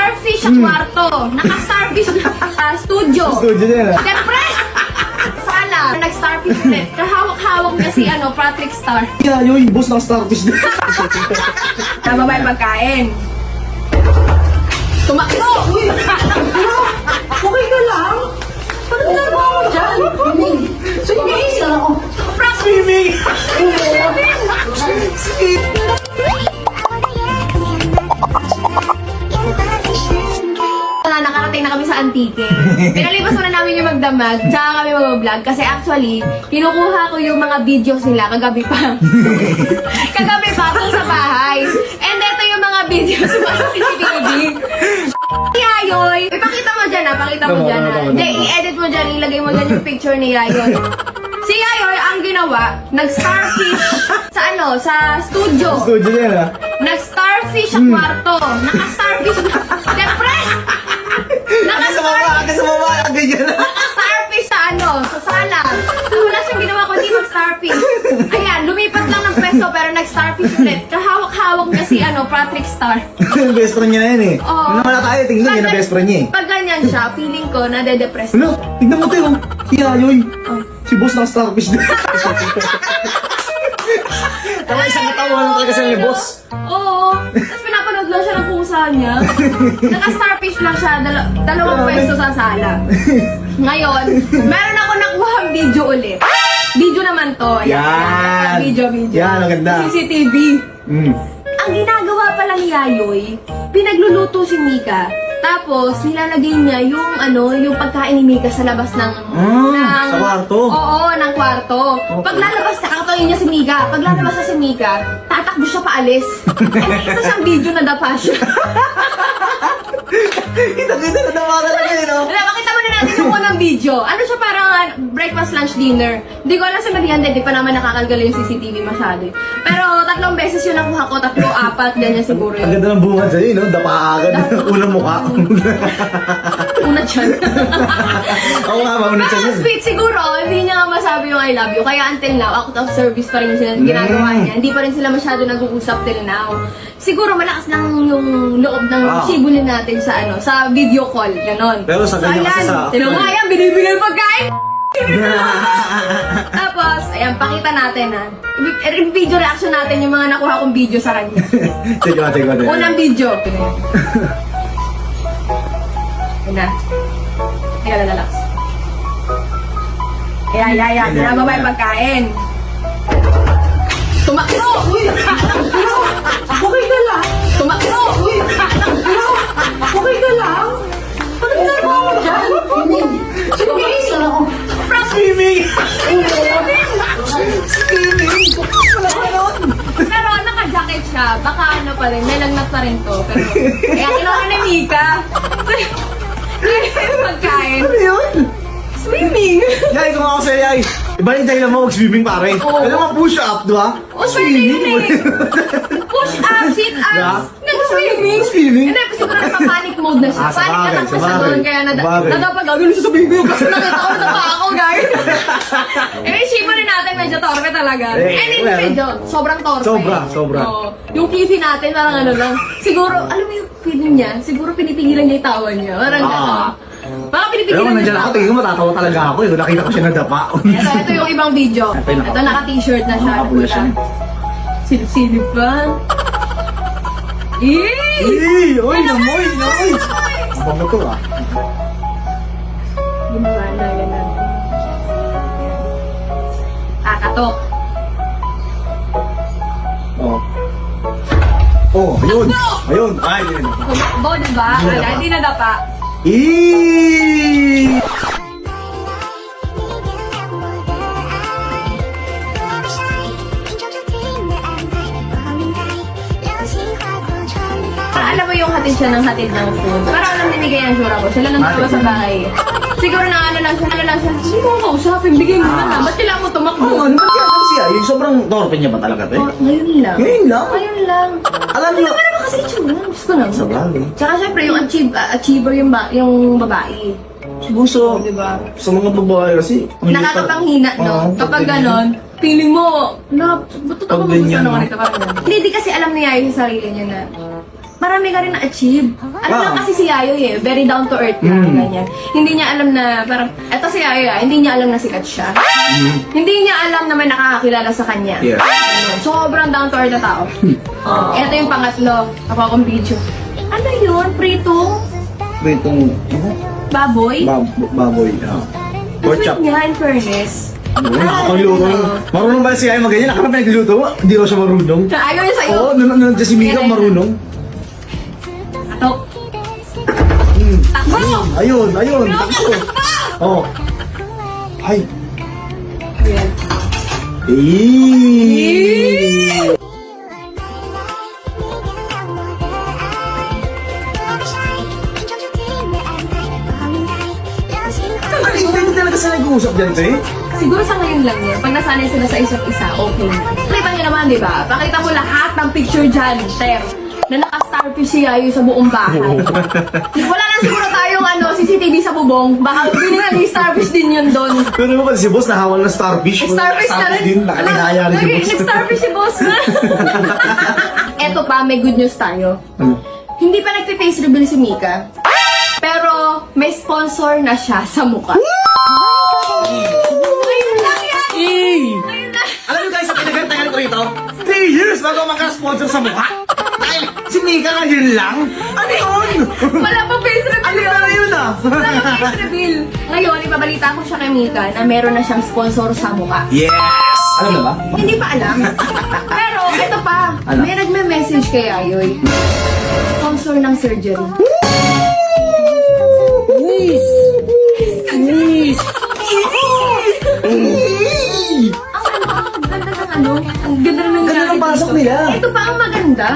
Nag-starfish sa kwarto. Naka-starfish sa studio. Studio din ah. Siyempre! Sala. Nag-starfish ulit. Kahawak-hawak niya si ano, Patrick Star. Yeah, yung boss ng starfish din. Tama ba yung pagkain? Tumakbo! Okay ka lang? Ano ginagawa mo dyan? Swimming! Swimming! Wala, nakarating na kami sa Antique. Pinalipas muna namin yung magdamag, tsaka kami mag-vlog. Kasi actually, kinukuha ko yung mga videos nila kagabi pa. kagabi pa kung sa bahay. And ito yung mga videos sa CCTV. Si Yayoy, ipakita mo dyan ah, pakita mo Tama, dyan tama, ah. tama, Hindi, tama. i-edit mo dyan, ilagay mo dyan yung picture ni Yayoy. Si Yayoy, ang ginawa, nag-starfish sa ano, sa studio. Studio din ah. Nag-starfish Hmm. sa kwarto. Naka-starfish. Siyempre! Agad sa baba, agad sa baba, agad yan. Naka-starfish sa ano, sa sala. So, wala siyang ginawa kundi mag-starfish. Ayan, lumipat lang ng pwesto pero nag-starfish ulit. Kahawak-hawak niya si ano, Patrick Star. best friend niya na yan eh. Oo. Nung wala tayo, tingnan yun ang best friend niya eh. Pag ganyan siya, feeling ko nade-depress. Ano? Tignan mo tayo. Si Ayoy. Oh. Si boss ng starfish din. Tama isang katawan lang talaga siya ni boss. Oo. Tapos pinapanood lang siya ng pusa niya. Naka-starfish lang siya, dal- dalawang pwesto sa sala. Ngayon, meron ako nakuha video ulit. Video naman to. Yan. Video, video. Yan, ang ganda. CCTV. Mm. Ang ginagawa pala ni Yayoy, pinagluluto si Mika. Tapos, nilalagay niya yung ano, yung pagkain ni Mika sa labas ng... Mm, ng sa kwarto? Oo, ng kwarto. Pag lalabas na, kakatayin niya si Mika. Pag lalabas na si Mika, tatakbo siya paalis. Eh, may isa siyang video na dapa siya. Kita-kita na tama talaga yun, no? Wala, makita mo na natin yung unang video. Ano siya parang ah, breakfast, lunch, dinner. Hindi ko alam sa Marianda, di pa naman nakakalgala yung CCTV masyado. eh. Pero tatlong beses yun nakuha ko, tatlo, apat, ganyan siguro Ang yun. ganda ng bunga sa'yo, no? Dapa agad. Unang mukha. Una dyan. Ako nga, mauna siya Pero yun. sweet siguro, hindi masabi yung I love you. Kaya until now, out of service pa rin sila ginagawa Mm. niya. Hindi pa rin sila masyado nag-uusap till now. Siguro malakas lang yung loob ng Ah. shibulin natin sa ano, sa video call, ganon. Pero sa ganyan kasi sa- Tinong nga yan, binibigay yung pagkain! Tapos, ayan, pakita natin ha. I- video reaction natin yung mga nakuha kong video sa kanya. Sige, sige, sige. Unang video. Yun na. Teka lang, relax. Ayan, ayan, ayan. Nababa yung pagkain. Tumakbo! Okay ka lang? Tumakbo! Okay ka lang? Ano ginagawa mo dyan? Swimming! Swimming! Pero naka-jacket siya. Baka ano pa rin, may lagnat pa rin to. Pero, kaya kinuha ni Mika. pagkain. Ano yun? Swimming! Yay, kung ako sa'yo, Yay. Iba yung dahilan mo mag-swimming pare. Oo. Alam mo, push up, di ba? O, pwede yun eh. Push up, sit Yeah. ups, nag-swimming. Swimming? Hindi, siguro nasa panic mode na siya. Ah, sa panic bagay, attack sa na siya doon. Kaya nada- Sa bagay. nadapag ako. Ano sasabihin ko? Kasi nakita ko na pa ako, guys. eh, shimo rin natin. Medyo torpe talaga. Eh, Eh, hindi well. medyo. Sobrang torpe. Sobra, sobra. Oo. Yung kifi natin, parang ano lang. Siguro, alam mo yung feeling niya? Siguro pinipigilan niya yung tawa niya. Parang Ah. gano'n. Parang Pero kung niya nandiyan ako, tawa. tingin mo, matatawa talaga ako. Eh. Kung nakita ko siya nadapa. Ito, ito yung ibang video. Ito yung naka- Ito, naka-t-shirt na siya. Nakapula siya. Silip-silip pa. Eh! Eh, oy, namoy, namoy. Ang bango to ah. Ginawa na, ganun. Kakatok. Oh. Oh, ayun. Ayun. Ay, ayun. Kumakbo, diba? Nadapa. hindi nadapa. Parang alam mo yung hatid siya ng hatid ng food. Parang alam binigay ang sura ko. Sila lang tawa sa bahay. Siguro na ano lang siya, ano lang siya. Hindi mo kausapin, bigay mo na lang. Ba't kailangan mo tumakbo? Oo, ano ba siya? Yung sobrang torpe niya ba talaga, te? Oh, ngayon lang. Ngayon lang? Ngayon lang. Alam niyo, Ano naman kasi itsura? Gusto ko lang. sa bagay. Tsaka syempre yung achieve, uh, achiever yung, ba, yung babae. Buso, Di ba? sa mga babae kasi, ang Nakakapanghina, no? Kapag pag ganon, feeling mo, na, ba't ito ganyan, gusto naman ito? Hindi, di kasi alam niya yung sarili niya na, marami ka rin na-achieve. Alam Wow. lang kasi si Yayoy eh, very down to earth na, Mm. ganyan. Hindi niya alam na, parang, eto si Yayoy ah, hindi niya alam na sikat siya. Hindi niya alam na may nakakakilala sa kanya. Yeah. Ano, Sobrang down to earth na tao. Ito yung pangatlo, ako akong video. Ano yun? Prito? Pritong, ano? Baboy? Bab- baboy. ah. Pork Sweet chop. niya, in fairness. Oo, nakakagluto. Marunong ba siya yung maganyan? Nakakapag nagluto? Hindi ko siya marunong. Ayaw niya sa'yo. Oo, nan nan si Mika marunong. Ato. Hmm. Takbo! Ayun, ayun. Takbo. Takbo! Oo. Ay. Ayan. Ay, hindi talaga sila nag-uusap dyan, te. Siguro sa ngayon lang yan. Pag nasanay sila sa isa't isa, okay. Pakita nyo naman, di ba? Pakita mo lahat ng picture dyan, Ter. Na si Yayo sa buong bahay. Wala na siguro tayong ano, CCTV sa bubong. Baka binigyan ni starfish din yun doon. Pero naman si boss nahawal ng starfish. Starfish na rin. din. Nakaligaya rin si Lagi- boss. Nag-starfish si boss. Eto pa, may good news tayo. Ano? Hindi pa nagpe-face reveal si Mika. Pero may sponsor na siya sa mukha. Ngayon lang yan! Alam niyo guys, sa pinagantayan ko rito, 3 years bago maka-sponsor sa mukha. Si Mika ngayon lang. Ano yun? Wala pa face reveal. Ano yun? Ano yun ah? Wala pa face reveal. Ngayon, ipabalita ko siya kay Mika na meron na siyang sponsor sa mukha. Yes! Alam na ba? Hindi pa alam. Pero ito pa, Ano? may nagme-message kay Ayoy. Sponsor ng surgery. Ang ano, ang ganda ng ano, ang ganda ng Ganda ng pasok nila. Ito pa ang maganda.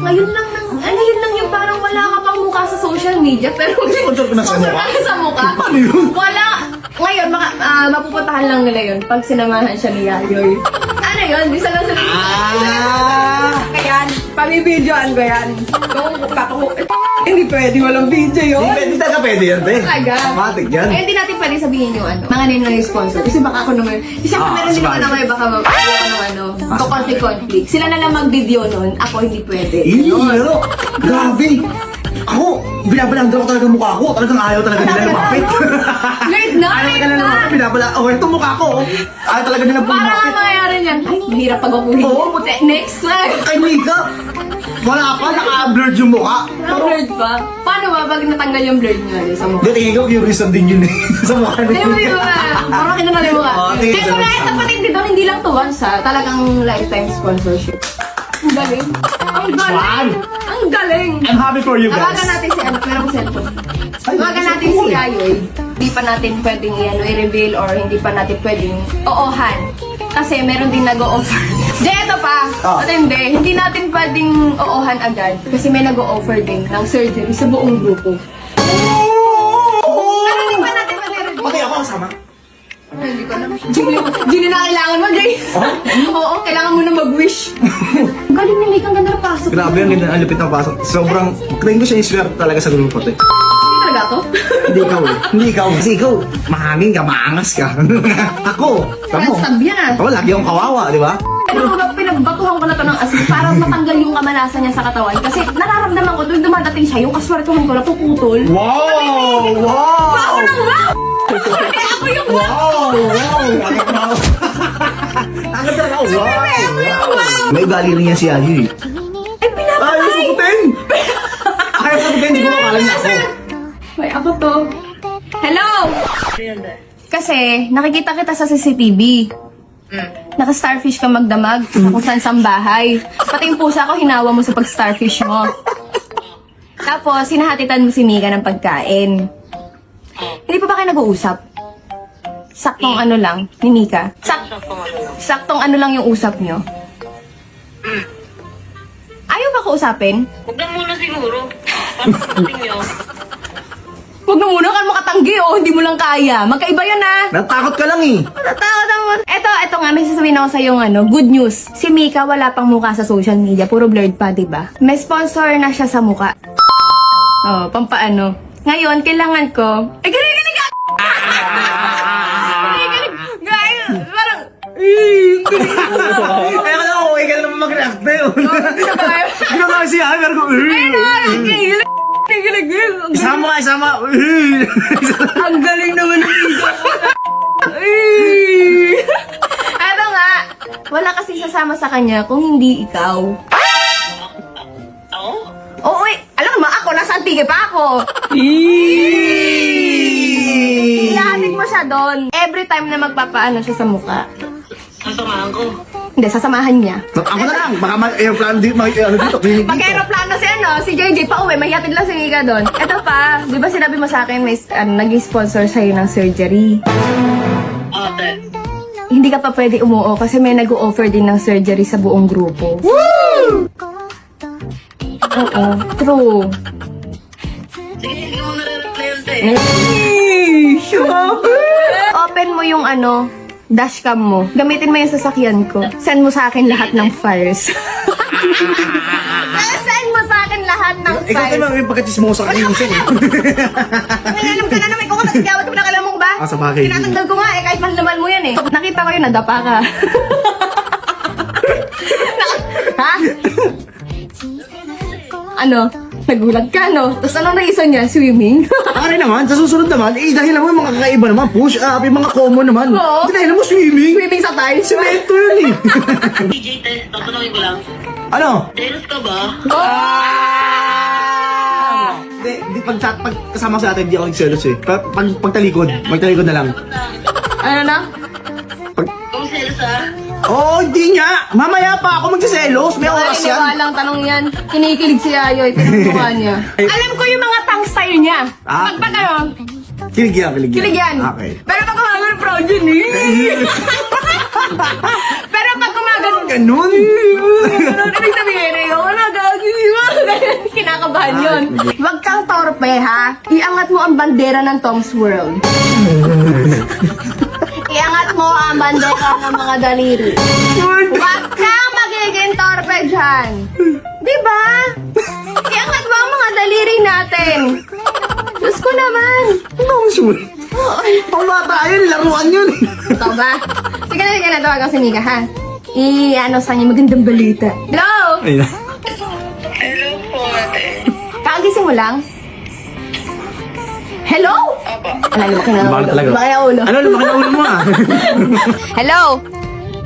Ngayon lang nang, ah, ngayon lang yung parang wala ka pang mukha sa social media, pero Sponsor ko na sa mukha? ka sa mukha. Paano yun? Wala. Ngayon, maka, ah, mapupuntahan lang nila yun pag sinamahan siya ni Yayoy. Ano yun? Bisa lang sila. Ah! Kaya, pamibidyoan ko yan. Kung kako, hindi pwede walang video yun. Hindi, hindi talaga pwede yan, te. Talaga. Matik yan. Eh, hindi natin pwede sabihin yung ano, mga name ng sponsor. Kasi baka ako naman, kasi syempre Ah, meron din naman sabagay. ako baka mag, ako ng ano, Ah, to conflict conflict. Sila na lang mag-video nun, ako hindi pwede. Eh, pero, grabe. Ako, binabalandra ko talaga mukha ko. Talagang ayaw talaga nila lumapit. Late na, ayaw late talaga nila Binabala, oh, ito mukha ko. oh. Ayaw talaga nila Para nga lumapit. mangyayari niyan, ay, mahirap pag-upuhin. Oo, Ne- Next one. Kay Mika, wala pa, naka-blurred yung mukha. Ang blurred pa. Paano ba pag natanggal yung blurred niya sa mukha? Hindi, tingin ko, curious lang din yun eh. sa mukha ni Hindi mo yung mga, parang kinanali mo ka. Oo, tingin Kaya ko kung lang nakita sa- pa din dito, hindi lang to once ha. Talagang lifetime sponsorship. Ang galing. Ang galing. Ang galing. I'm happy for you Tawagan guys. natin si ano, pero kung cellphone. Ay, Tawagan natin si Ayoy. Hindi pa natin pwedeng i-ano, i-reveal or hindi pa natin pwedeng oohan. Kasi meron din nag-o-offer. Di, ito pa. Ah. At hindi, hindi natin pwedeng oohan agad. Kasi may nag-o-offer din ng surgery sa buong grupo. Pero hindi pa natin pwede i-reveal. Pati ako kasama. Ay, Hindi ko alam. Gini na kailangan mo, Jay. Oo, kailangan mo na mag-wish. Ang Galing ni Mike, ang ganda ng pasok. Grabe, ang ganda, ang lupit ng pasok. Sobrang, tingin ko siya yung talaga sa grupo to. eh. Talaga to. Hindi ikaw eh. Hindi ikaw. Kasi ikaw, mahangin ka, maangas ka. ako, tamo. Stab yan ah. Ako, lagi akong kawawa, di ba? Pero kung pinagbatuhan ko na to ng asin para matanggal yung kamalasan niya sa katawan. Kasi nararamdaman ko, tuwing dumadating siya, yung kaswertuhan ko na puputol. Wow! Wow! Ako nang wow! Kaya ako yung wow! Wow! Wow! Wow! Ang ganda na, wow! Wow! May ugali rin yan si Ayu eh. Ay, pinapatay! Ayaw sagutin! Ako to. Hello! Kasi, nakikita kita sa CCTV. Naka-starfish ka magdamag sa kung saan saan bahay. Pati yung pusa ko, hinawa mo sa pag-starfish mo. Tapos, sinahatitan mo si Mika ng pagkain. Hindi pa ba kayo nag-uusap? Saktong ano lang, ni Mika. Sak saktong ano lang yung usap nyo. Ayaw ba kausapin? Huwag lang muna siguro. Para pagdating nyo. Huwag na muna ka makatanggi o hindi mo lang kaya. Magkaiba yun ah. Natakot ka lang eh. Natatakot naman. Eto, eto nga, may sasabihin ako sa yung ano, good news. Si Mika wala pang mukha sa social media, puro blurred pa, di ba? May sponsor na siya sa mukha. Oh, pampaano. Ngayon, kailangan ko... Ay, galing, galing, galing! Galing, galing! Galing, parang... Galing. Kaya ka lang, okay ka lang mag-react na yun. Ginagawa siya, pero ko, Ayun na, nagigilig. Nagigilig. Isama ka, isama. Ang galing naman ng video ko. Ay! Ano nga, wala kasing sasama sa kanya kung hindi ikaw. Oo? Oo, eh, alam mo, ako, nasa Antique pa ako. Ilahatig mo siya doon. Every time na magpapaano siya sa mukha. Sasamahan ko. Hindi, sasamahan niya. Ako na lang, baka mag-airplane dito, mag-ano dito, clinic Pag dito. aeroplano si ano, si JJ pa uwi, may hatid lang si Mika doon. Ito pa, di ba sinabi mo sa akin may ano, naging sponsor sa'yo ng surgery? Ate. Hindi ka pa pwede umuo kasi may nag-o-offer din ng surgery sa buong grupo. Oo, true. Sige, sige mo nare-reply yun, te. Open mo yung ano, dashcam mo. Gamitin mo yung sasakyan ko. Send mo sa akin lahat ng files. Send mo sa akin lahat ng Ikaw files. naman yung pagkatismoso ka minsan eh. May alam ka na naman, ikaw ka nagsigawan ko na alam mo ba? Ah, sa bagay. Tinatanggal ko nga eh, kahit mahalaman mo yan eh. Nakita ko yun, nadapa ka. ha? ano? Nagulat ka, no? Tapos anong reason niya? Swimming? Pare naman, sa susunod naman, eh dahil naman yung mga kakaiba naman, push up, yung mga common naman. Oo. Hindi dahil mo swimming. Swimming sa tiles? Semento yun eh. DJ, te. Tatanungin ko lang. ano? Jealous ka ba? Ah! Hindi, di, pag, pag kasama sa atin, di ako nagselos eh. Pag, pag, pagtalikod, magtalikod na lang. Ano na? Kung jealous ah. Oo, oh, hindi nga. Mamaya pa ako magsiselos. May oras yan. lang tanong yan. Kinikilig si Ayoy, pinagmukha niya. Alam ko yung mga tang style niya. Ah. Pag pag ano, Kilig yan, kilig yan. kilig yan. Okay. Pero pag kumagano, proud yun eh. Pero pag kumagano, Ganun. ano ibig sabihin eh? Oo na, gagi. Ganyan, Kinakabahan yun. Huwag kang torpe ha. Iangat mo ang bandera ng Tom's World. Iangat mo ang bandera ng mga daliri. Huwag kang magiging torpe dyan. Di ba? Iangat mo ang mga daliri natin. Diyos ko naman. Ano ang sure? Pang bata yun, laruan yun. Ito ba? Sige na, sige na. Tawag ako si Mika, ha? I-ano sa kanya magandang balita. Hello? Ayun. Hello po, ate. Kakagising mo lang? Hello? Wala, lumaki na Lumaki ulo. talaga. Lumaki na ulo. Ano, lumaki na ulo mo ah. Hello?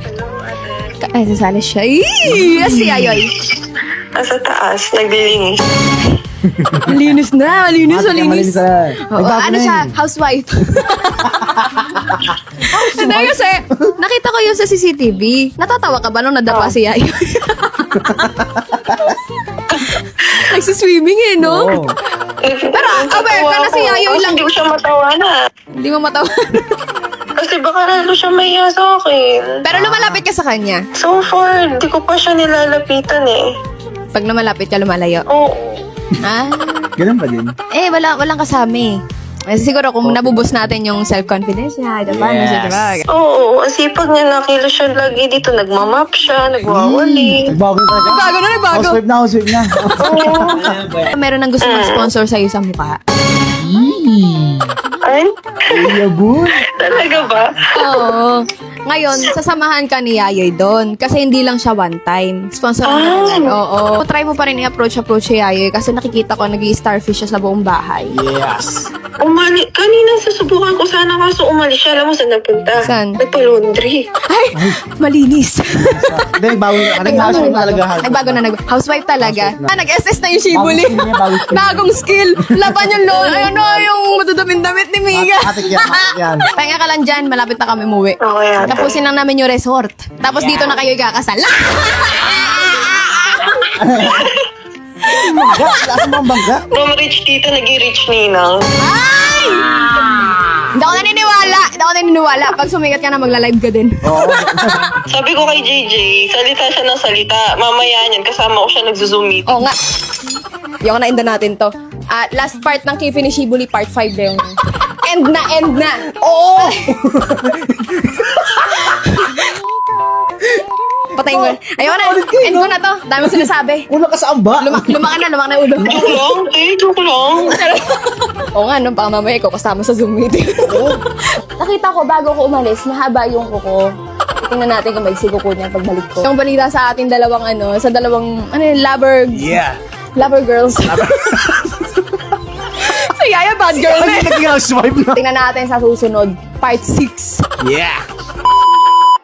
Hello, ate. Ka- Ay, sasali siya. Ih, si Ayoy. Nasa taas, naglilinis. Malinis na, malinis, malinis. ah. Oo, ano siya? Housewife. Hindi kasi, nakita ko yun sa CCTV. Natatawa ka ba nung nadapa si Yayo? Nagsiswimming eh, no? Pero, aware ka na si Yayoy lang. Hindi ko siya matawa na. Hindi mo matawa. Kasi baka lalo siya mahiya sa akin. Pero lumalapit ka sa kanya. So far, di ko pa siya nilalapitan eh. Pag lumalapit ka, lumalayo. Oo. Ah? Ganun pa din. Eh, wala, walang kasama eh. Eh, Siguro kung nabubus natin yung self-confidence niya, diba? Yes. Yes. Diba? Oo, ang sipag niya nakilo siya lagi dito. Nagmamap siya, nagwawali. Bago talaga. Bago na, bago. Housewife na, housewife na. Meron nang gusto mag-sponsor sa'yo sa mukha. Ay, Iya, boy. talaga ba? Oo. Ngayon, sasamahan ka ni Yayoy doon. Kasi hindi lang siya one time. Sponsor ka Ah. na Oo. Try mo pa rin i-approach-approach si Yayoy kasi nakikita ko nag starfish siya sa buong bahay. Yes. Umali, kanina susubukan ko sana kaso umalis siya. Alam mo saan nagpunta? Saan? Nagpa-laundry. Ay! Malinis! Hindi, bago na. Anong housewife talaga. Nagbago na, nag housewife talaga. Na. Ah, nag-SS na yung shibuli. Bagong skill. Laban yung lo, ano, yung maduduming damit ni Miga. At- atik yan, atik yan. Pahinga ka lang dyan, malapit na kami umuwi. Okay, ate. Tapusin lang namin yung resort. Tapos dito na kayo ikakasal. Bangga, lakas mo ang bangga. From rich tita, naging rich ninang. Ay! Hindi ako naniniwala. Hindi ako naniniwala. Pag sumikat ka na, magla-live ka din. Oo. Sabi ko kay JJ, salita siya ng salita. Mamaya niyan, kasama ko siya nagzo-zoom meet. Oo nga. Yung na inda natin to. Ah, last part ng Kifi ni Shibuli, part 5 na yung... End na, end na. Oo! Patayin ko. Ano? Ayoko na. Ano? End ko na to. Dami sinasabi. Una ka sa amba. Lumak, lumakan na, lumakan na ulo. Joke lang, eh, joke lang. Oo nga, no, baka mamaya ikaw kasama sa Zoom meeting. Nakita ko bago ko umalis, mahaba yung kuko. Tingnan natin kung may siko ko niya pagbalik ko. Yung balita sa ating dalawang ano, sa dalawang, ano yun, lover, Yeah. lover girls. si Yaya bad girl Ay, na eh. naging na. Tingnan natin sa susunod, part 6. Yeah.